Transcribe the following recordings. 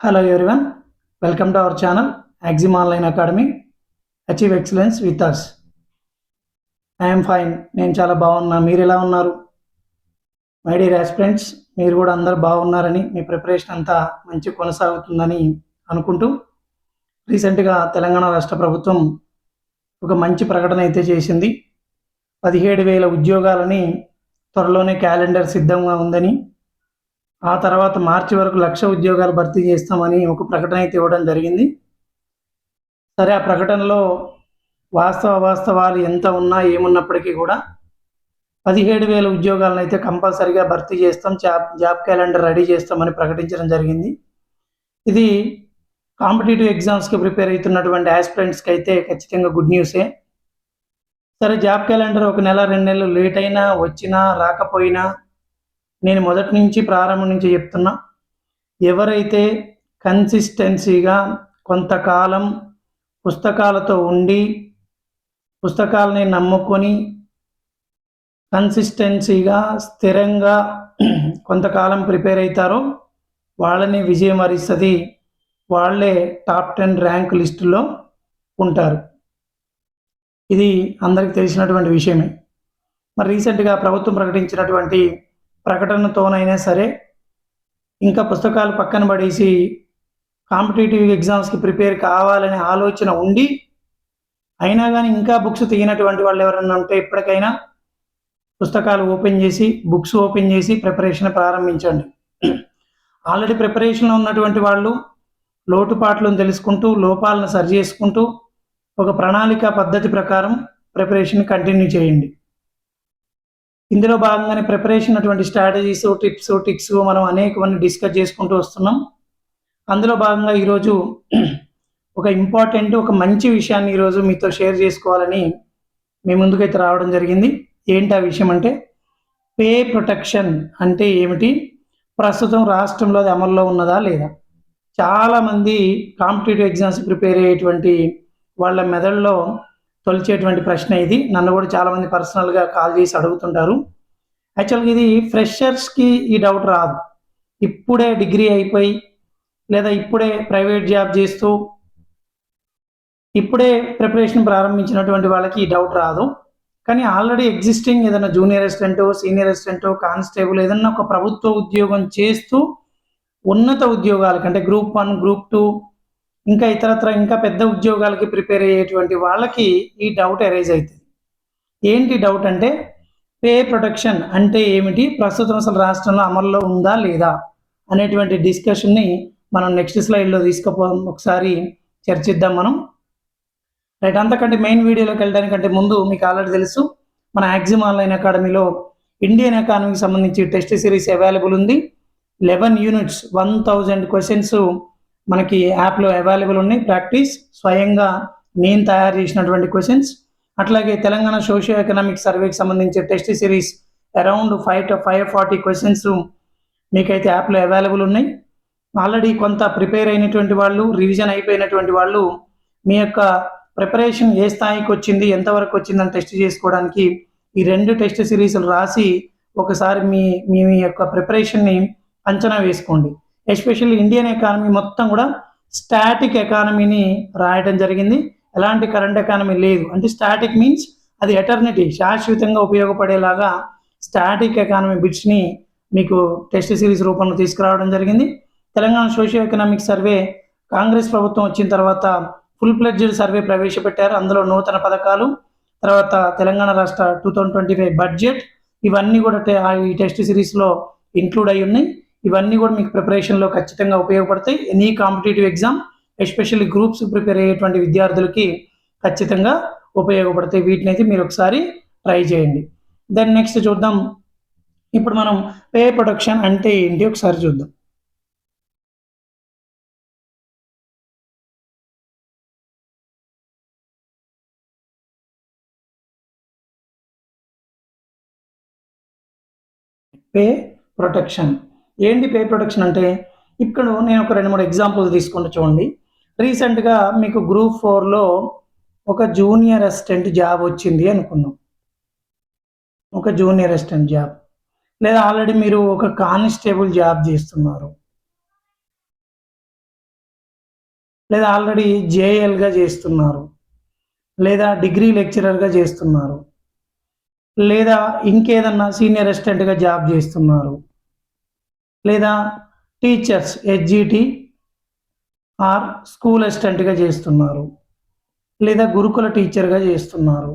Hello everyone welcome to our channel Axiom online academy achieve excellence with us I'm fine నేను చాలా బాగున్నా మీరు ఎలా ఉన్నారు? మై డియర్ ఆస్పిరెంట్స్ మీరు కూడా అందరు బాగున్నారని మీ ప్రిపరేషన్ అంతా మంచి కొనసాగుతుందని అనుకుంటూ రీసెంట్గా తెలంగాణ రాష్ట్ర ప్రభుత్వం ఒక మంచి ప్రకటన అయితే చేసింది. పదిహేడు వేల ఉద్యోగాలని త్వరలోనే క్యాలెండర్ సిద్ధంగా ఉందని ఆ తర్వాత మార్చి వరకు లక్ష ఉద్యోగాలు భర్తీ చేస్తామని ఒక ప్రకటన అయితే ఇవ్వడం జరిగింది. సరే ఆ ప్రకటనలో వాస్తవ వాస్తవాలు ఎంత ఉన్నా ఏమున్నప్పటికీ కూడా పదిహేడు వేల ఉద్యోగాలను అయితే కంపల్సరిగా భర్తీ చేస్తాం. జాబ్ జాబ్ క్యాలెండర్ రెడీ చేస్తామని ప్రకటించడం జరిగింది. ఇది కాంపిటేటివ్ ఎగ్జామ్స్కి ప్రిపేర్ అవుతున్నటువంటి ఆస్పిరెంట్స్కి అయితే ఖచ్చితంగా గుడ్ న్యూసే. సరే జాబ్ క్యాలెండర్ ఒక నెల రెండు నెలలు లేట్ అయినా వచ్చినా రాకపోయినా నేను మొదటి నుంచి ప్రారంభం నుంచి చెప్తున్నా ఎవరైతే కన్సిస్టెన్సీగా కొంతకాలం పుస్తకాలతో ఉండి పుస్తకాలని నమ్ముకొని కన్సిస్టెన్సీగా స్థిరంగా కొంతకాలం ప్రిపేర్ అవుతారో వాళ్ళని విజయం వరిస్తుంది వాళ్ళే టాప్ టెన్ ర్యాంక్ లిస్టులో ఉంటారు. ఇది అందరికి తెలిసినటువంటి విషయమే. మరి రీసెంట్గా ప్రభుత్వం ప్రకటించినటువంటి ప్రకటనతోనైనా సరే ఇంకా పుస్తకాలు పక్కన పడేసి కాంపిటేటివ్ ఎగ్జామ్స్కి ప్రిపేర్ కావాలనే ఆలోచన ఉండి అయినా కానీ ఇంకా బుక్స్ తీయనటువంటి వాళ్ళు ఎవరైనా ఉంటే ఇప్పటికైనా పుస్తకాలు ఓపెన్ చేసి బుక్స్ ఓపెన్ చేసి ప్రిపరేషన్ ప్రారంభించండి. ఆల్రెడీ ప్రిపరేషన్లో ఉన్నటువంటి వాళ్ళు లోటుపాట్లను తెలుసుకుంటూ లోపాలను సరి చేసుకుంటూ ఒక ప్రణాళిక పద్ధతి ప్రకారం ప్రిపరేషన్ కంటిన్యూ చేయండి. ఇందులో భాగంగానే ప్రిపరేషన్ అటువంటి స్ట్రాటజీస్ టిప్స్ టిక్స్ మనం అనేకమంది డిస్కస్ చేసుకుంటూ వస్తున్నాం. అందులో భాగంగా ఈరోజు ఒక ఇంపార్టెంట్ ఒక మంచి విషయాన్ని ఈరోజు మీతో షేర్ చేసుకోవాలని మీ ముందుకైతే రావడం జరిగింది. ఏంటి ఆ విషయం అంటే పే ప్రొటెక్షన్ అంటే ఏమిటి? ప్రస్తుతం రాష్ట్రంలో అది అమల్లో ఉన్నదా లేదా? చాలామంది కాంపిటేటివ్ ఎగ్జామ్స్ ప్రిపేర్ అయ్యేటువంటి వాళ్ళ మెదడులో తొలిచేటువంటి ప్రశ్న ఇది. నన్ను కూడా చాలామంది పర్సనల్గా కాల్ చేసి అడుగుతుంటారు. యాక్చువల్గా ఇది ఫ్రెషర్స్కి ఈ డౌట్ రాదు. ఇప్పుడే డిగ్రీ అయిపోయి లేదా ఇప్పుడే ప్రైవేట్ జాబ్ చేస్తూ ఇప్పుడే ప్రిపరేషన్ ప్రారంభించినటువంటి వాళ్ళకి ఈ డౌట్ రాదు. కానీ ఆల్రెడీ ఎగ్జిస్టింగ్ ఏదైనా junior assistant senior assistant constable ఏదైనా ఒక ప్రభుత్వ ఉద్యోగం చేస్తూ ఉన్నత ఉద్యోగాలకి అంటే గ్రూప్ వన్ గ్రూప్ టూ ఇంకా ఇతరత్ర ఇంకా పెద్ద ఉద్యోగాలకి ప్రిపేర్ అయ్యేటువంటి వాళ్ళకి ఈ డౌట్ అరైజ్ అవుతుంది ఏంటి డౌట్ అంటే పే ప్రొటెక్షన్ అంటే ఏమిటి? ప్రస్తుతం అసలు రాష్ట్రంలో అమల్లో ఉందా లేదా? అనేటువంటి డిస్కషన్ని మనం నెక్స్ట్ స్లైడ్లో తీసుకుపో ఒకసారి చర్చిద్దాం మనం. రైట్ అంతకంటే మెయిన్ వీడియోలోకి వెళ్ళడానికంటే ముందు మీకు ఆల్రెడీ తెలుసు మన యాక్సిమ్ ఆన్లైన్ అకాడమీలో ఇండియన్ ఎకానమీకి సంబంధించి టెస్ట్ సిరీస్ అవైలబుల్ ఉంది. Eleven units one thousand questions మనకి యాప్లో అవైలబుల్ ఉన్నాయి. ప్రాక్టీస్ స్వయంగా నేను తయారు చేసినటువంటి క్వశ్చన్స్. అట్లాగే తెలంగాణ సోషియో ఎకనామిక్ సర్వేకి సంబంధించి test series around five to five forty questions మీకైతే యాప్లో అవైలబుల్ ఉన్నాయి. ఆల్రెడీ కొంత ప్రిపేర్ అయినటువంటి వాళ్ళు రివిజన్ అయిపోయినటువంటి వాళ్ళు మీ యొక్క ప్రిపరేషన్ ఏ స్థాయికి వచ్చింది ఎంతవరకు వచ్చిందని టెస్ట్ చేసుకోవడానికి ఈ రెండు టెస్ట్ సిరీస్లు రాసి ఒకసారి మీ మీ యొక్క ప్రిపరేషన్ని అంచనా వేసుకోండి. ఎస్పెషల్లీ ఇండియన్ ఎకానమీ మొత్తం కూడా స్టాటిక్ ఎకానమీని రాయడం జరిగింది. ఎలాంటి కరెంట్ ఎకానమీ లేదు. అంటే స్టాటిక్ మీన్స్ అది ఎటర్నిటీ శాశ్వతంగా ఉపయోగపడేలాగా స్టాటిక్ ఎకానమీ బిట్స్ని మీకు టెస్ట్ సిరీస్ రూపంలో తీసుకురావడం జరిగింది. Telangana socio economic survey Congress ప్రభుత్వం వచ్చిన తర్వాత ఫుల్ ప్లెడ్జ్డ్ సర్వే ప్రవేశపెట్టారు. అందులో నూతన పథకాలు తర్వాత తెలంగాణ రాష్ట్ర two thousand twenty five budget ఇవన్నీ కూడా ఈ టెస్ట్ సిరీస్లో ఇంక్లూడ్ అయి ఉన్నాయి ఇవన్నీ కూడా మీకు ప్రిపరేషన్లో ఖచ్చితంగా ఉపయోగపడతాయి. Any competitive exam especially groups prepare అయ్యేటువంటి విద్యార్థులకి ఖచ్చితంగా ఉపయోగపడతాయి. వీటిని అయితే మీరు ఒకసారి ట్రై చేయండి. దెన్ నెక్స్ట్ చూద్దాం. ఇప్పుడు మనం పే ప్రొడక్షన్ అంటే ఏంటి? ఒకసారి చూద్దాం. పే ప్రొటెక్షన్ ఏంటి పే ప్రొటెక్షన్ అంటే? ఇక్కడ నేను ఒక రెండు మూడు ఎగ్జాంపుల్స్ తీసుకుంటూ చూడండి. రీసెంట్గా మీకు గ్రూప్ ఫోర్లో ఒక జూనియర్ అసిస్టెంట్ జాబ్ వచ్చింది అనుకున్నాం ఒక జూనియర్ అసిస్టెంట్ జాబ్. లేదా ఆల్రెడీ మీరు ఒక కానిస్టేబుల్ జాబ్ చేస్తున్నారు. లేదా ఆల్రెడీ జేఎల్గా చేస్తున్నారు. లేదా డిగ్రీ లెక్చరర్గా చేస్తున్నారు. లేదా ఇంకేదన్నా సీనియర్ అసిస్టెంట్గా జాబ్ చేస్తున్నారు. లేదా టీచర్స్ హెచ్జిటి ఆర్ స్కూల్ అసిస్టెంట్గా చేస్తున్నారు లేదా గురుకుల టీచర్గా చేస్తున్నారు.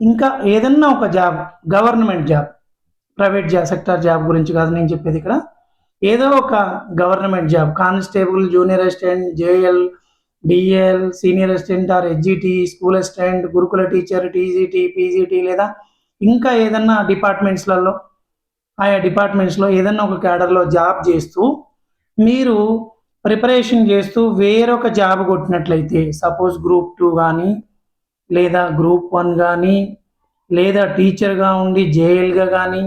ఇంకా ఏదన్నా ఒక job government job private job sector job గురించి కాదు నేను చెప్పేది ఇక్కడ. ఏదో ఒక government job constable junior assistant JL DL senior assistant or HGT school assistant gurukul teacher TGT PGT లేదా ఇంకా ఏదన్నా డిపార్ట్మెంట్స్లలో ఆయా డిపార్ట్మెంట్స్లో ఏదన్నా ఒక క్యాడర్లో జాబ్ చేస్తూ మీరు ప్రిపరేషన్ చేస్తూ వేరొక జాబ్ కొట్టినట్లయితే సపోజ్ గ్రూప్ టూ కానీ లేదా గ్రూప్ వన్ కానీ లేదా టీచర్గా ఉండి జేఎల్గా కానీ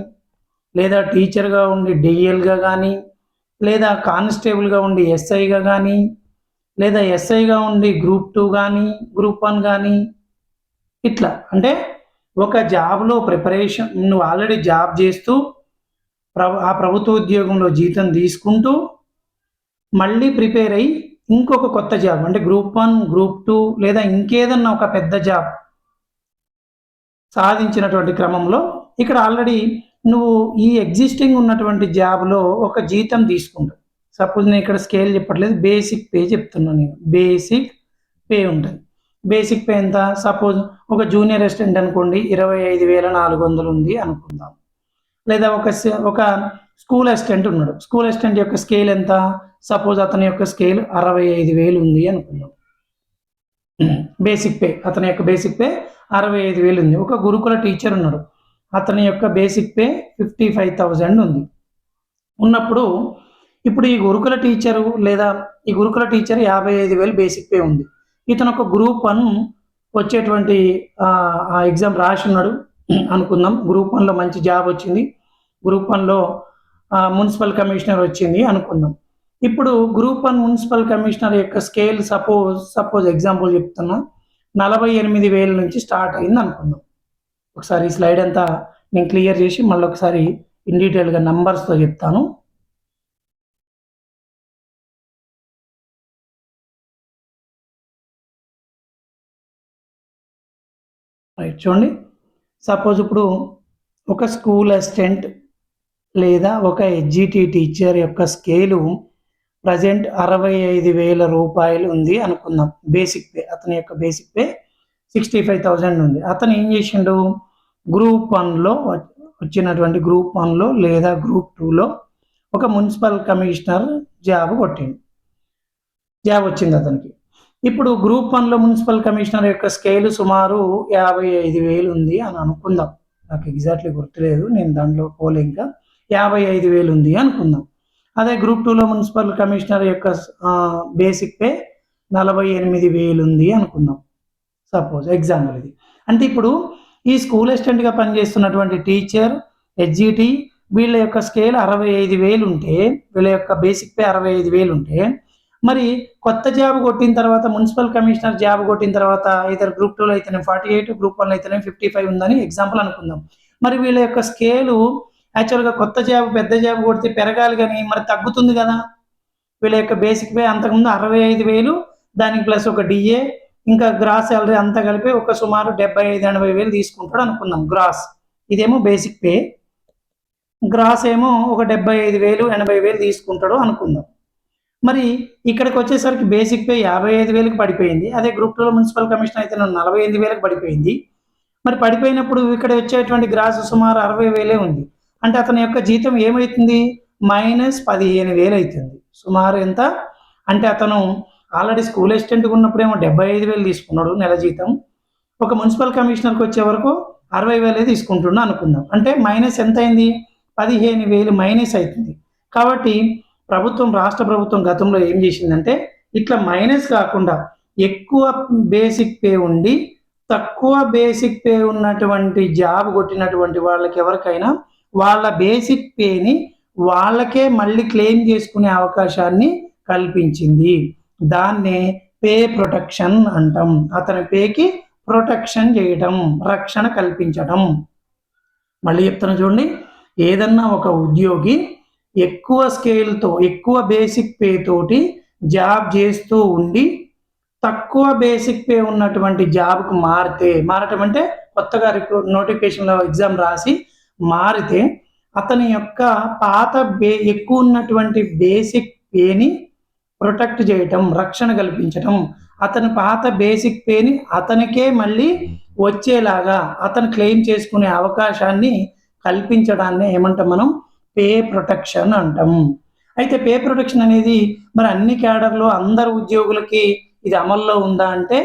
లేదా టీచర్గా ఉండి డిఎల్గా కానీ లేదా కానిస్టేబుల్గా ఉండి ఎస్ఐగా కానీ లేదా ఎస్ఐగా ఉండి గ్రూప్ టూ కానీ గ్రూప్ వన్ కానీ ఇట్లా. అంటే ఒక జాబ్లో ప్రిపరేషన్ నువ్వు ఆల్రెడీ జాబ్ చేస్తూ ప్రభు ఆ ప్రభుత్వ ఉద్యోగంలో జీతం తీసుకుంటూ మళ్ళీ ప్రిపేర్ అయ్యి ఇంకొక కొత్త జాబ్ అంటే గ్రూప్ వన్ గ్రూప్ టూ లేదా ఇంకేదన్నా ఒక పెద్ద జాబ్ సాధించినటువంటి క్రమంలో ఇక్కడ ఆల్రెడీ నువ్వు ఈ ఎగ్జిస్టింగ్ ఉన్నటువంటి జాబ్లో ఒక జీతం తీసుకుంటావు. సపోజ్ నేను ఇక్కడ స్కేల్ చెప్పట్లేదు బేసిక్ పే చెప్తున్నాను నేను. బేసిక్ పే ఉంటుంది. బేసిక్ పే ఎంత? సపోజ్ ఒక జూనియర్ అసిస్టెంట్ అనుకోండి ఇరవై ఐదు వేల నాలుగు వందలు ఉంది అనుకుందాం. లేదా ఒక ఒక స్కూల్ అసిస్టెంట్ ఉన్నాడు. స్కూల్ అసిస్టెంట్ యొక్క స్కేల్ ఎంత? సపోజ్ అతని యొక్క స్కేల్ అరవై ఐదు వేలు ఉంది అనుకుందాం బేసిక్ పే అతని యొక్క బేసిక్ పే అరవై ఐదు వేలు ఉంది. ఒక గురుకుల టీచర్ ఉన్నాడు. అతని యొక్క basic pay fifty five thousand ఉంది. ఉన్నప్పుడు ఇప్పుడు ఈ గురుకుల టీచరు లేదా ఈ గురుకుల టీచర్ యాభై ఐదు వేలు బేసిక్ పే ఉంది. ఇతను ఒక గ్రూప్ వన్ వచ్చేటువంటి ఆ ఎగ్జామ్ రాసి ఉన్నాడు అనుకుందాం. గ్రూప్ వన్లో మంచి జాబ్ వచ్చింది. గ్రూప్ వన్లో మున్సిపల్ కమిషనర్ వచ్చింది అనుకుందాం. ఇప్పుడు గ్రూప్ వన్ మున్సిపల్ కమిషనర్ యొక్క స్కేల్ సపోజ్ సపోజ్ ఎగ్జాంపుల్ చెప్తున్నా. నలభై ఎనిమిది వేల నుంచి స్టార్ట్ అయింది అనుకుందాం. ఒకసారి ఈ స్లైడ్ అంతా నేను క్లియర్ చేసి మళ్ళీ ఒకసారి ఇన్ డీటెయిల్గా నంబర్స్తో చెప్తాను. రైట్ చూడండి. సపోజ్ ఇప్పుడు ఒక స్కూల్ అసిస్టెంట్ లేదా ఒక హెచ్జిటి టీచర్ యొక్క స్కేలు ప్రజెంట్ అరవై ఐదు వేల రూపాయలు ఉంది అనుకుందాం. బేసిక్ పే అతని యొక్క basic pay sixty five thousand ఉంది. అతను ఏం చేసిండు? గ్రూప్ వన్లో వచ్చినటువంటి గ్రూప్ వన్లో లేదా గ్రూప్ టూలో ఒక మున్సిపల్ కమిషనర్ జాబ్ కొట్టిండు. జాబ్ వచ్చింది అతనికి. ఇప్పుడు గ్రూప్ వన్లో మున్సిపల్ కమిషనర్ యొక్క స్కేలు సుమారు యాభై ఐదు వేలు ఉంది అని అనుకుందాం. నాకు ఎగ్జాక్ట్లీ గుర్తులేదు నేను దాంట్లో పోలే ఇంకా. యాభై ఐదు వేలు ఉంది అనుకుందాం. అదే గ్రూప్ టూలో మున్సిపల్ కమిషనర్ యొక్క బేసిక్ పే నలభై ఎనిమిది వేలు ఉంది అనుకుందాం. సపోజ్ ఎగ్జాంపుల్ ఇది. అంటే ఇప్పుడు ఈ స్కూల్ అసిస్టెంట్గా పనిచేస్తున్నటువంటి టీచర్ హెచ్జిటి వీళ్ళ యొక్క స్కేల్ అరవై ఐదు వేలు ఉంటే వీళ్ళ యొక్క బేసిక్ పే అరవై ఐదు వేలు ఉంటే మరి కొత్త జాబ్ కొట్టిన తర్వాత మున్సిపల్ కమిషనర్ జాబ్ కొట్టిన తర్వాత ఇతర గ్రూప్ టూలో అయితేనే ఫార్టీ ఎయిట్ గ్రూప్ వన్లో అయితేనే ఫిఫ్టీ ఫైవ్ ఉందని ఎగ్జాంపుల్ అనుకుందాం. మరి వీళ్ళ యొక్క స్కేలు యాక్చువల్గా కొత్త జాబ్ పెద్ద జాబ్ కొడితే పెరగాలి కానీ మరి తగ్గుతుంది కదా. వీళ్ళ యొక్క బేసిక్ పే అంతకుముందు అరవై ఐదు వేలు దానికి ప్లస్ ఒక డిఏ ఇంకా గ్రాస్ సాలరీ అంతా కలిపి ఒక సుమారు డెబ్బై ఐదు ఎనభై వేలు తీసుకుంటాడు అనుకుందాం గ్రాస్. ఇదేమో బేసిక్ పే. గ్రాస్ ఏమో ఒక డెబ్బై ఐదు వేలు ఎనభై వేలు తీసుకుంటాడు అనుకుందాం. మరి ఇక్కడికి వచ్చేసరికి బేసిక్ పే యాభై ఐదు వేలకు పడిపోయింది. అదే గ్రూప్ టూలో మున్సిపల్ కమిషన్ అయితే నలభై ఎనిమిది వేలకు పడిపోయింది. మరి పడిపోయినప్పుడు ఇక్కడ వచ్చేటువంటి గ్రాస్ సుమారు అరవై వేలే ఉంది. అంటే అతని యొక్క జీతం ఏమవుతుంది మైనస్ పదిహేను వేలు అవుతుంది. సుమారు ఎంత? అంటే అతను ఆల్రెడీ స్కూల్ అసిస్టెంట్గా ఉన్నప్పుడేమో డెబ్బై ఐదు వేలు తీసుకున్నాడు నెల జీతం. ఒక మున్సిపల్ కమిషనర్కి వచ్చే వరకు అరవై వేలే తీసుకుంటున్నా అనుకుందాం. అంటే మైనస్ ఎంత అయింది? పదిహేను వేలు మైనస్ అవుతుంది. కాబట్టి ప్రభుత్వం రాష్ట్ర ప్రభుత్వం గతంలో ఏం చేసిందంటే ఇట్లా మైనస్ కాకుండా ఎక్కువ బేసిక్ పే ఉండి తక్కువ బేసిక్ పే ఉన్నటువంటి జాబ్ కొట్టినటువంటి వాళ్ళకి ఎవరికైనా వాళ్ళ బేసిక్ పేని వాళ్ళకే మళ్ళీ క్లెయిమ్ చేసుకునే అవకాశాన్ని కల్పించింది. దాన్నే పే ప్రొటెక్షన్ అంటాం. అతని పేకి ప్రొటెక్షన్ చేయటం రక్షణ కల్పించటం. మళ్ళీ చెప్తాను చూడండి ఏదన్నా ఒక ఉద్యోగి ఎక్కువ స్కేల్తో ఎక్కువ బేసిక్ పే తోటి జాబ్ చేస్తూ ఉండి తక్కువ బేసిక్ పే ఉన్నటువంటి జాబ్కు మారితే మారటం అంటే కొత్తగా రిక్రూట్ నోటిఫికేషన్లో ఎగ్జామ్ రాసి మారితే అతని యొక్క పాత బే ఎక్కువ ఉన్నటువంటి బేసిక్ పేని ప్రొటెక్ట్ చేయటం రక్షణ కల్పించటం అతని పాత బేసిక్ పేని అతనికే మళ్ళీ వచ్చేలాగా అతను క్లెయిమ్ చేసుకునే అవకాశాన్ని కల్పించడాన్ని ఏమంటాం మనం? పే ప్రొటెక్షన్ అంటాం. అయితే పే ప్రొటెక్షన్ అనేది మరి అన్ని క్యాడర్లో అందరు ఉద్యోగులకి ఇది అమల్లో ఉందా అంటే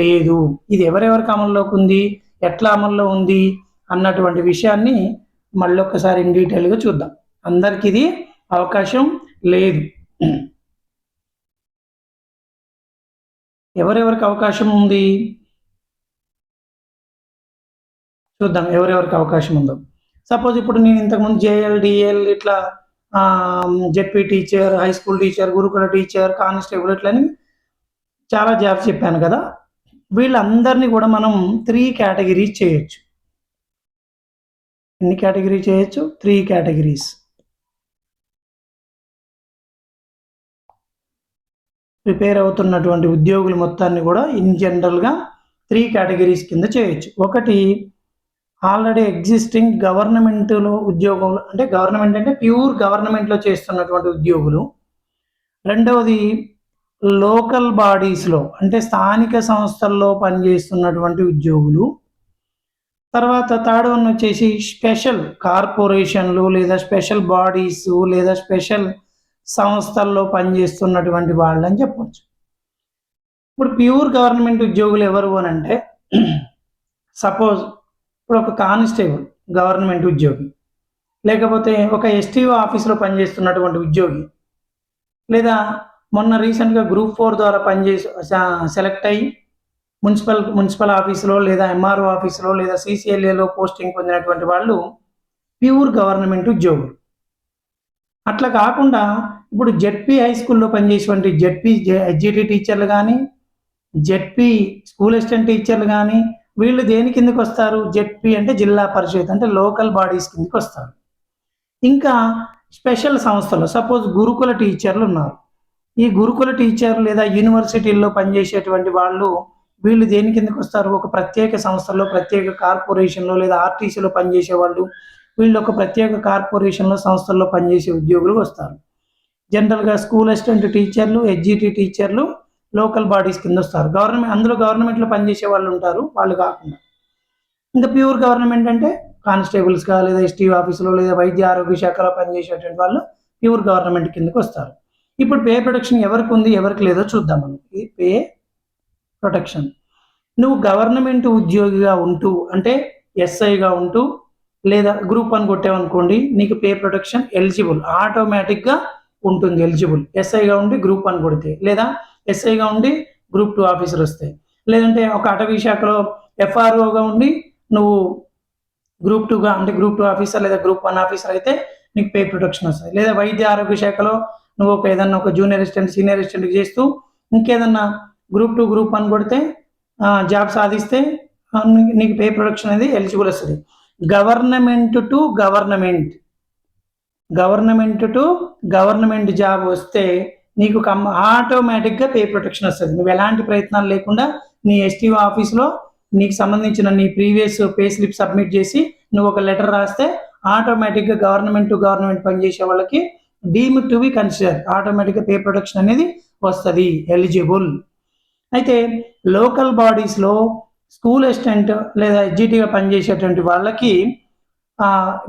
లేదు. ఇది ఎవరెవరికి అమల్లోకి ఉంది? ఎట్లా అమల్లో ఉంది? అన్నటువంటి విషయాన్ని మళ్ళీ ఒక్కసారి ఇన్ డీటెయిల్గా చూద్దాం. అందరికి ఇది అవకాశం లేదు. ఎవరెవరికి అవకాశం ఉంది? చూద్దాం ఎవరెవరికి అవకాశం ఉందో. సపోజ్ ఇప్పుడు నేను ఇంతకుముందు జేఎల్ డిఎల్ ఇట్లా ZP teacher high school teacher gurukul teacher constable ఇట్లని చాలా జాబ్స్ చెప్పాను కదా. వీళ్ళందరినీ కూడా మనం త్రీ కేటగిరీస్ చేయొచ్చు. ఎన్ని కేటగిరీ చేయొచ్చు? Three categories. ప్రిపేర్ అవుతున్నటువంటి ఉద్యోగులు మొత్తాన్ని కూడా ఇన్ జనరల్గా త్రీ కేటగిరీస్ కింద చేయొచ్చు. ఒకటి ఆల్రెడీ ఎగ్జిస్టింగ్ గవర్నమెంట్లో ఉద్యోగం అంటే గవర్నమెంట్ అంటే ప్యూర్ గవర్నమెంట్లో చేస్తున్నటువంటి ఉద్యోగులు. రెండవది లోకల్ బాడీస్లో అంటే స్థానిక సంస్థల్లో పనిచేస్తున్నటువంటి ఉద్యోగులు. తర్వాత థర్డ్ వన్ వచ్చేసి స్పెషల్ కార్పొరేషన్లు లేదా స్పెషల్ బాడీస్ లేదా స్పెషల్ సంస్థల్లో పనిచేస్తున్నటువంటి వాళ్ళు అని చెప్పవచ్చు ఇప్పుడు ప్యూర్ గవర్నమెంట్ ఉద్యోగులు ఎవరు అని అంటే సపోజ్ ఇప్పుడు ఒక కానిస్టేబుల్ గవర్నమెంట్ ఉద్యోగి. లేకపోతే ఒక ఎస్టీఓ ఆఫీస్లో పనిచేస్తున్నటువంటి ఉద్యోగి. లేదా మొన్న రీసెంట్గా గ్రూప్ ఫోర్ ద్వారా పనిచేసి సెలెక్ట్ అయ్యి మున్సిపల్ మున్సిపల్ ఆఫీసులో లేదా ఎంఆర్ఓ ఆఫీసులో లేదా సిసిఎల్ఏలో పోస్టింగ్ పొందినటువంటి వాళ్ళు ప్యూర్ గవర్నమెంట్ ఉద్యోగులు. అట్లా కాకుండా ఇప్పుడు జెడ్పీ హై స్కూల్లో పనిచేసేటువంటి జెడ్పీ హెచ్జిటి టీచర్లు కానీ జెడ్పీ స్కూల్ అసిస్టెంట్ టీచర్లు కానీ వీళ్ళు దేని కిందకి వస్తారు? జెడ్పీ అంటే జిల్లా పరిషత్ అంటే లోకల్ బాడీస్ కిందకి వస్తారు. ఇంకా స్పెషల్ సంస్థలు సపోజ్ గురుకుల టీచర్లు ఉన్నారు. ఈ గురుకుల టీచర్ లేదా యూనివర్సిటీల్లో పనిచేసేటువంటి వాళ్ళు వీళ్ళు దేని కిందకి వస్తారు? ఒక ప్రత్యేక సంస్థలో ప్రత్యేక కార్పొరేషన్లో లేదా ఆర్టీసీలో పనిచేసే వాళ్ళు వీళ్ళు ఒక ప్రత్యేక కార్పొరేషన్లో సంస్థల్లో పనిచేసే ఉద్యోగులు వస్తారు. జనరల్గా స్కూల్ అసిస్టెంట్ టీచర్లు హెచ్జిటి టీచర్లు లోకల్ బాడీస్ కింద వస్తారు. గవర్నమెంట్ అందులో గవర్నమెంట్లో పనిచేసే వాళ్ళు ఉంటారు. వాళ్ళు కాకుండా. ఇంకా ప్యూర్ గవర్నమెంట్ అంటే కానిస్టేబుల్స్గా లేదా ఎస్టీ ఆఫీసులో లేదా వైద్య ఆరోగ్య శాఖలో పనిచేసేటువంటి వాళ్ళు ప్యూర్ గవర్నమెంట్ కిందకి వస్తారు. ఇప్పుడు పే ప్రొటెక్షన్ ఎవరికి ఉంది ఎవరికి లేదో చూద్దాం మనం. Pay protection. నువ్వు గవర్నమెంట్ ఉద్యోగిగా ఉంటూ అంటే ఎస్ఐగా ఉంటూ లేదా గ్రూప్ వన్ కొట్టావనుకోండి నీకు పే ప్రొటెక్షన్ ఎలిజిబుల్. ఆటోమేటిక్గా ఉంటుంది ఎలిజిబుల్. ఎస్ఐగా ఉండి గ్రూప్ వన్ కొడితే లేదా ఎస్ఐగా ఉండి గ్రూప్ టూ ఆఫీసర్ వస్తాయి. లేదంటే ఒక అటవీ శాఖలో ఎఫ్ఆర్ఓగా ఉండి నువ్వు గ్రూప్ టూగా అంటే గ్రూప్ టూ ఆఫీసర్ లేదా గ్రూప్ వన్ ఆఫీసర్ అయితే నీకు పే ప్రొటెక్షన్ వస్తుంది లేదా వైద్య ఆరోగ్య శాఖలో నువ్వు ఒక ఏదన్నా ఒక జూనియర్ అసిస్టెంట్ సీనియర్ అసిస్టెంట్ చేస్తూ ఇంకేదన్నా గ్రూప్ టూ గ్రూప్ వన్ కొడితే జాబ్ సాధిస్తే నీకు పే ప్రొడక్షన్ అనేది ఎలిజిబుల్ వస్తుంది. Government to government. Government to government job వస్తే నీకు కమ్ ఆటోమేటిక్గా పే ప్రొటెక్షన్ వస్తుంది. నువ్వు ఎలాంటి ప్రయత్నాలు లేకుండా నీ ఎస్టీఓ ఆఫీస్లో నీకు సంబంధించిన నీ ప్రీవియస్ పే స్లిప్ సబ్మిట్ చేసి నువ్వు ఒక లెటర్ రాస్తే ఆటోమేటిక్గా గవర్నమెంట్ టు గవర్నమెంట్ పనిచేసే వాళ్ళకి డీమ్ టు బి కన్సిడర్ ఆటోమేటిక్గా పే ప్రొటెక్షన్ అనేది వస్తుంది. ఎలిజిబుల్ అయితే లోకల్ బాడీస్లో స్కూల్ అసిస్టెంట్ లేదా ఎడ్జిటీగా పనిచేసేటువంటి వాళ్ళకి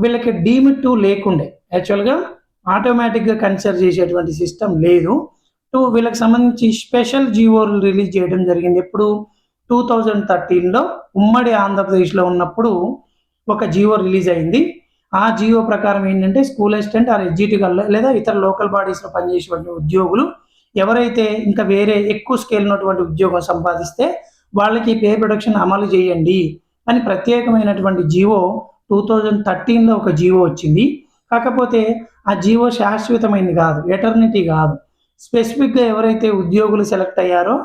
వీళ్ళకి డీమ్ టు లేకుండే. యాక్చువల్గా ఆటోమేటిక్గా కన్సిడర్ చేసేటువంటి సిస్టమ్ లేదు. టూ వీళ్ళకి సంబంధించి స్పెషల్ జీవోలు రిలీజ్ చేయడం జరిగింది. ఎప్పుడు? టూ థౌజండ్ థర్టీన్లో ఉమ్మడి ఆంధ్రప్రదేశ్లో ఉన్నప్పుడు ఒక జీవో రిలీజ్ అయింది. ఆ జియో ప్రకారం ఏంటంటే స్కూల్ అసిస్టెంట్ ఆర్ ఎడ్జిటి లేదా ఇతర లోకల్ బాడీస్లో పనిచేసేటువంటి ఉద్యోగులు ఎవరైతే ఇంకా వేరే ఎక్కువ స్కేల్ ఉన్నటువంటి ఉద్యోగం సంపాదిస్తే వాళ్ళకి పే ప్రొడక్షన్ అమలు చేయండి అని ప్రత్యేకమైనటువంటి జీవో టూ థౌజండ్ థర్టీన్లో ఒక జీవో వచ్చింది. కాకపోతే ఆ జీవో శాశ్వతమైనది కాదు ఎటర్నిటీ కాదు. స్పెసిఫిక్గా ఎవరైతే ఉద్యోగులు సెలెక్ట్ అయ్యారో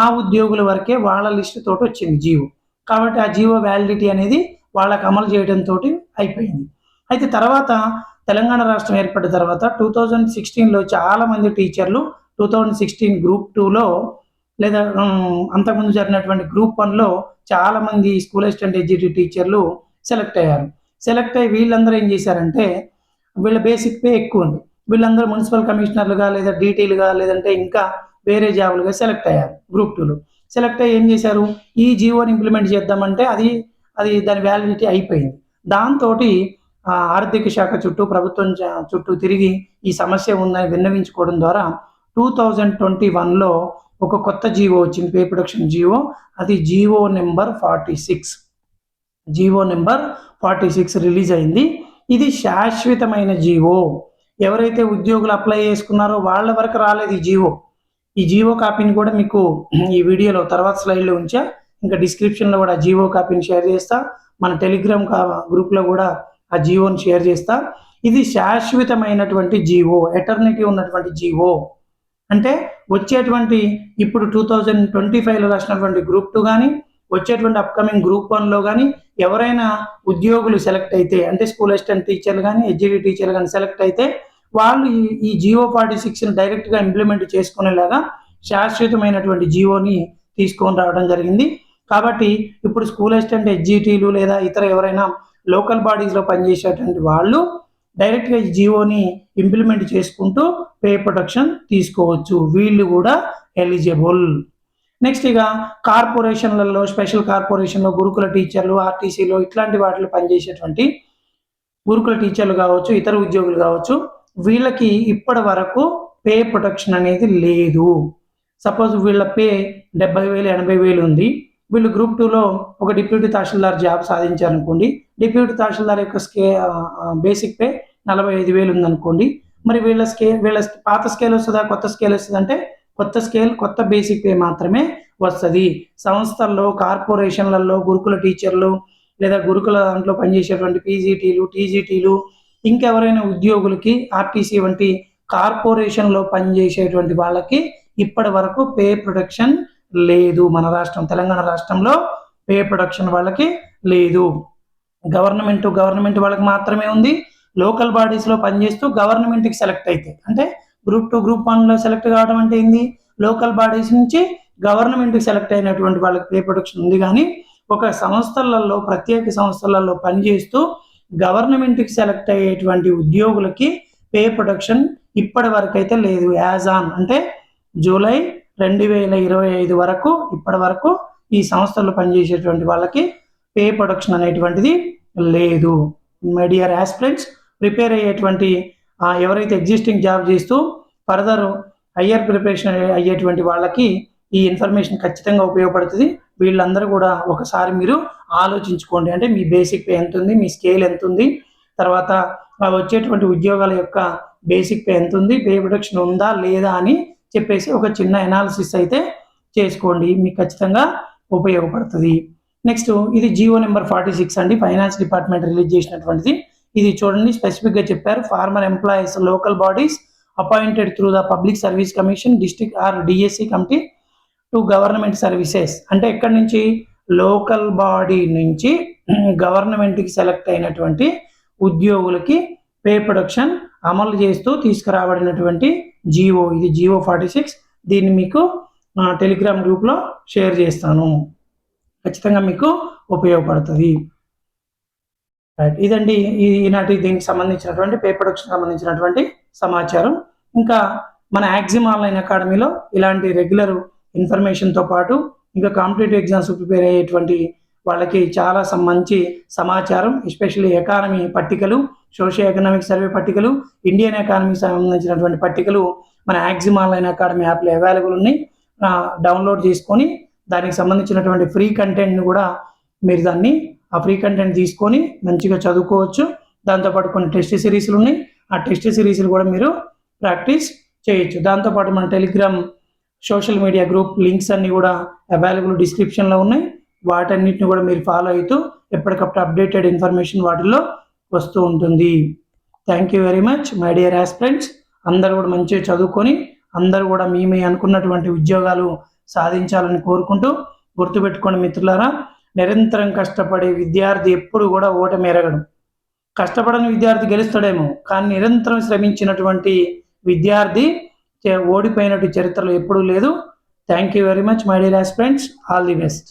ఆ ఉద్యోగుల వరకే వాళ్ళ లిస్ట్ తోటి వచ్చింది జీవో. కాబట్టి ఆ జీవో వ్యాలిడిటీ అనేది వాళ్ళకి అమలు చేయడంతో అయిపోయింది. అయితే తర్వాత తెలంగాణ రాష్ట్రం ఏర్పడిన తర్వాత టూ థౌజండ్ సిక్స్టీన్లో చాలామంది టీచర్లు టూ థౌజండ్ సిక్స్టీన్ గ్రూప్ టూలో లేదా అంతకుముందు జరిగినటువంటి గ్రూప్ వన్లో చాలామంది స్కూల్ అసిస్టెంట్ ఎడ్యుకేటివ్ టీచర్లు సెలెక్ట్ అయ్యారు. సెలెక్ట్ అయ్యి వీళ్ళందరూ ఏం చేశారంటే వీళ్ళ బేసిక్ పే ఎక్కువ ఉంది. వీళ్ళందరూ మున్సిపల్ కమిషనర్లుగా లేదా డీటీలుగా లేదంటే ఇంకా వేరే జాబులుగా సెలెక్ట్ అయ్యారు గ్రూప్ టూలో సెలెక్ట్ అయ్యి ఏం చేశారు? ఈ జీవోని ఇంప్లిమెంట్ చేద్దామంటే అది అది దాని వ్యాలిడిటీ అయిపోయింది. దాంతో ఆర్థిక శాఖ చుట్టూ ప్రభుత్వం చుట్టూ తిరిగి ఈ సమస్య ఉందని విన్నవించుకోవడం ద్వారా టూ థౌజండ్ ట్వంటీ వన్లో ఒక కొత్త జీవో వచ్చింది పే ప్రొడక్షన్ జీవో అది GO number forty six GO number forty six release అయింది. ఇది శాశ్వతమైన జీవో. ఎవరైతే ఉద్యోగులు అప్లై చేసుకున్నారో వాళ్ళ వరకు రాలేదు ఈ జీవో. ఈ జీవో కాపీని కూడా మీకు ఈ వీడియోలో తర్వాత స్లైడ్లో ఉంచా. ఇంకా డిస్క్రిప్షన్లో కూడా జీవో కాపీని షేర్ చేస్తా. మన టెలిగ్రామ్ గ్రూప్లో కూడా ఆ జీవోని షేర్ చేస్తా. ఇది శాశ్వతమైనటువంటి జీవో ఎటర్నిటీ ఉన్నటువంటి జీవో. అంటే వచ్చేటువంటి ఇప్పుడు టూ థౌజండ్ ట్వంటీ ఫైవ్లో రాసినటువంటి గ్రూప్ టూ కానీ వచ్చేటువంటి అప్కమింగ్ గ్రూప్ వన్లో కానీ ఎవరైనా ఉద్యోగులు సెలెక్ట్ అయితే అంటే స్కూల్ అసిస్టెంట్ టీచర్లు కానీ ఎడ్జిటి టీచర్లు కానీ సెలెక్ట్ అయితే వాళ్ళు ఈ ఈ జియో ఫార్టీ సిక్స్ని డైరెక్ట్గా ఇంప్లిమెంట్ చేసుకునేలాగా శాశ్వతమైనటువంటి జియోని తీసుకొని రావడం జరిగింది. కాబట్టి ఇప్పుడు స్కూల్ అసిస్టెంట్ ఎడ్జిటీలు లేదా ఇతర ఎవరైనా లోకల్ బాడీస్లో పనిచేసేటువంటి వాళ్ళు డైరెక్ట్గా ఈ జియోని ఇంప్లిమెంట్ చేసుకుంటూ పే ప్రొటెక్షన్ తీసుకోవచ్చు. వీళ్ళు కూడా ఎలిజిబుల్ నెక్స్ట్ ఇక కార్పొరేషన్లలో స్పెషల్ కార్పొరేషన్లో గురుకుల టీచర్లు ఆర్టీసీలో ఇట్లాంటి వాటిలో పనిచేసేటువంటి గురుకుల టీచర్లు కావచ్చు ఇతర ఉద్యోగులు కావచ్చు వీళ్ళకి ఇప్పటి వరకు పే ప్రొటెక్షన్ అనేది లేదు. సపోజ్ వీళ్ళ పే డెబ్బై వేలు ఎనభై వేలు ఉంది. వీళ్ళు గ్రూప్ టూలో ఒక డిప్యూటీ తహసీల్దార్ జాబ్ సాధించారనుకోండి. డిప్యూటీ తహసీల్దార్ యొక్క స్కే బేసిక్ పే నలభై ఐదు వేలు ఉందనుకోండి. మరి వీళ్ళ స్కే వీళ్ళ పాత స్కేల్ వస్తుందా కొత్త స్కేల్ వస్తుందంటే కొత్త స్కేల్ కొత్త బేసిక్ పే మాత్రమే వస్తుంది. సంస్థల్లో కార్పొరేషన్లలో గురుకుల టీచర్లు లేదా గురుకుల దాంట్లో పనిచేసేటువంటి పీజీటీలు టీజీటీలు ఇంకెవరైనా ఉద్యోగులకి ఆర్టీసీ వంటి కార్పొరేషన్లో పనిచేసేటువంటి వాళ్ళకి ఇప్పటి వరకు పే ప్రొటెక్షన్ లేదు. మన రాష్ట్రం తెలంగాణ రాష్ట్రంలో పే ప్రొటెక్షన్ వాళ్ళకి లేదు. గవర్నమెంట్ గవర్నమెంట్ వాళ్ళకి మాత్రమే ఉంది. లోకల్ బాడీస్లో పనిచేస్తూ గవర్నమెంట్కి సెలెక్ట్ అయితే అంటే గ్రూప్ టూ గ్రూప్ వన్లో సెలెక్ట్ కావడం అంటే ఏంది? లోకల్ బాడీస్ నుంచి గవర్నమెంట్కి సెలెక్ట్ అయినటువంటి వాళ్ళకి పే ప్రొటెక్షన్ ఉంది కానీ ఒక సంస్థలలో ప్రత్యేక సంస్థలలో పనిచేస్తూ గవర్నమెంట్కి సెలెక్ట్ అయ్యేటువంటి ఉద్యోగులకి పే ప్రొటెక్షన్ ఇప్పటి వరకు అయితే లేదు. యాజ్ ఆన్ అంటే జూలై రెండు వేల ఇరవై ఐదు వరకు ఇప్పటి వరకు ఈ సంస్థల్లో పనిచేసేటువంటి వాళ్ళకి పే ప్రొడక్షన్ అనేటువంటిది లేదు. మై డియర్ ఆస్పిరెంట్స్ ప్రిపేర్ అయ్యేటువంటి ఎవరైతే ఎగ్జిస్టింగ్ జాబ్ చేస్తూ ఫర్దర్ హయ్యర్ ప్రిపరేషన్ అయ్యేటువంటి వాళ్ళకి ఈ ఇన్ఫర్మేషన్ ఖచ్చితంగా ఉపయోగపడుతుంది. వీళ్ళందరూ కూడా ఒకసారి మీరు ఆలోచించుకోండి. అంటే మీ బేసిక్ పే ఎంత ఉంది? మీ స్కేల్ ఎంత ఉంది? తర్వాత వచ్చేటువంటి ఉద్యోగాల యొక్క బేసిక్ పే ఎంత ఉంది? పే ప్రొడక్షన్ ఉందా? లేదా? అని చెప్పేసి ఒక చిన్న ఎనాలిసిస్ అయితే చేసుకోండి. మీకు ఖచ్చితంగా ఉపయోగపడుతుంది. నెక్స్ట్ ఇది జియో నెంబర్ ఫార్టీ సిక్స్ అండి. ఫైనాన్స్ డిపార్ట్మెంట్ రిలీజ్ చేసినటువంటిది. ఇది చూడండి స్పెసిఫిక్గా చెప్పారు. Former employees local bodies appointed through the public service commission district or DSC committee to government services అంటే ఎక్కడి నుంచి? లోకల్ బాడీ నుంచి గవర్నమెంట్కి సెలెక్ట్ అయినటువంటి ఉద్యోగులకి పే ప్రొడక్షన్ అమలు చేస్తూ తీసుకురాబడినటువంటి జీవో ఇది జీవో ఫార్టీ సిక్స్ దీన్ని మీకు టెలిగ్రామ్ గ్రూప్లో షేర్ చేస్తాను. ఖచ్చితంగా మీకు ఉపయోగపడుతుంది. రైట్ ఇదండి ఈ- ఈనాటి దీనికి సంబంధించినటువంటి పేపర్కి ప్రొడక్షన్ సంబంధించినటువంటి సమాచారం. ఇంకా మన యాక్సిమ్ ఆన్లైన్ అకాడమీలో ఇలాంటి రెగ్యులర్ ఇన్ఫర్మేషన్తో పాటు ఇంకా కాంపిటేటివ్ ఎగ్జామ్స్ ప్రిపేర్ అయ్యేటువంటి వాళ్ళకి చాలా సం- మంచి సమాచారం ఎస్పెషల్లీ ఎకానమీ పట్టికలు సోషియో ఎకనామిక్ సర్వే పట్టికలు ఇండియన్ ఎకానమీకి సంబంధించినటువంటి పట్టికలు మన యాక్సిమ్ ఆన్లైన్ అకాడమీ యాప్లో అవైలబుల్ ఉన్నాయి. డౌన్లోడ్ చేసుకొని దానికి సంబంధించినటువంటి ఫ్రీ కంటెంట్ని కూడా మీరు దాన్ని ఆ ఫ్రీ కంటెంట్ తీసుకొని మంచిగా చదువుకోవచ్చు. దాంతోపాటు కొన్ని టెస్ట్ సిరీస్లు ఉన్నాయి. ఆ టెస్ట్ సిరీస్లు కూడా మీరు ప్రాక్టీస్ చేయొచ్చు. దాంతోపాటు మన Telegram social media group links అన్నీ కూడా అవైలబుల్ డిస్క్రిప్షన్లో ఉన్నాయి. వాటన్నిటిని కూడా మీరు ఫాలో అవుతూ ఎప్పటికప్పుడు అప్డేటెడ్ ఇన్ఫర్మేషన్ వాటిల్లో వస్తూ ఉంటుంది. Thank you very much my dear aspirants అందరూ కూడా మంచిగా చదువుకొని అందరూ కూడా మీ మీ అనుకున్నటువంటి ఉద్యోగాలు సాధించాలని కోరుకుంటూ గుర్తుపెట్టుకోండి మిత్రులారా. నిరంతరం కష్టపడే విద్యార్థి ఎప్పుడు కూడా ఓటమి ఎరగడు. కష్టపడని విద్యార్థి గెలుస్తాడేమో కానీ నిరంతరం శ్రమించినటువంటి విద్యార్థి ఓడిపోయినట్టు చరిత్రలో ఎప్పుడూ లేదు. Thank you very much my dear aspirants all the best